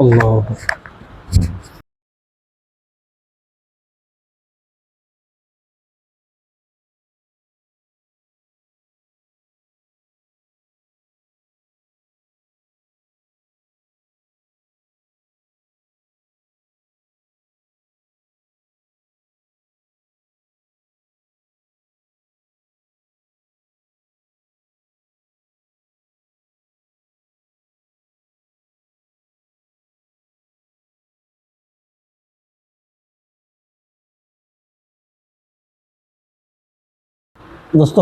الله. দোস্ত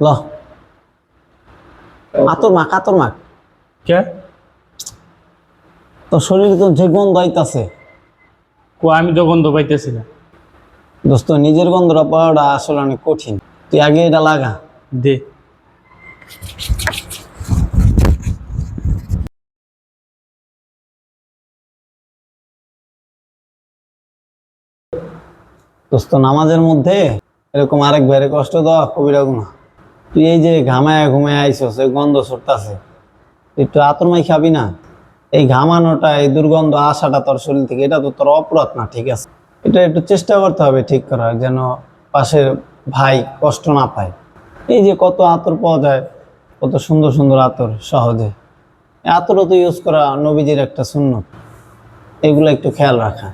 ল। আতর মাখ আতর মাখ কে? তোর শরীরে তো যে গন্ধ আইতাছে। কো আমি তো গন্ধ পাইতেছি না। দোস্ত নিজের গন্ধটা পাওয়াটা আসলে অনেক কঠিন। তুই আগে এটা লাগা। দে। দোস্ত নামাজের মধ্যে এরকম আরেক ভাইরে কষ্ট দেওয়া কবিরা গুণা। তুই এই যে ঘামায় ঘুমায় আইসস, এই গন্ধ ছড়তাছে একটু আতর মাই খাবি না? এই ঘামানোটা, এই দুর্গন্ধ আসাটা তোর শরীর থেকে, এটা তো তোর অপরাধ না, ঠিক আছে? এটা একটু চেষ্টা করতে হবে ঠিক করার, যেন পাশের ভাই কষ্ট না পায়। এই যে কত আতর পাওয়া যায়, কত সুন্দর সুন্দর আতর সহজে। আতরও তো ইউজ করা নবীজির একটা শূন্য এগুলো একটু খেয়াল রাখা।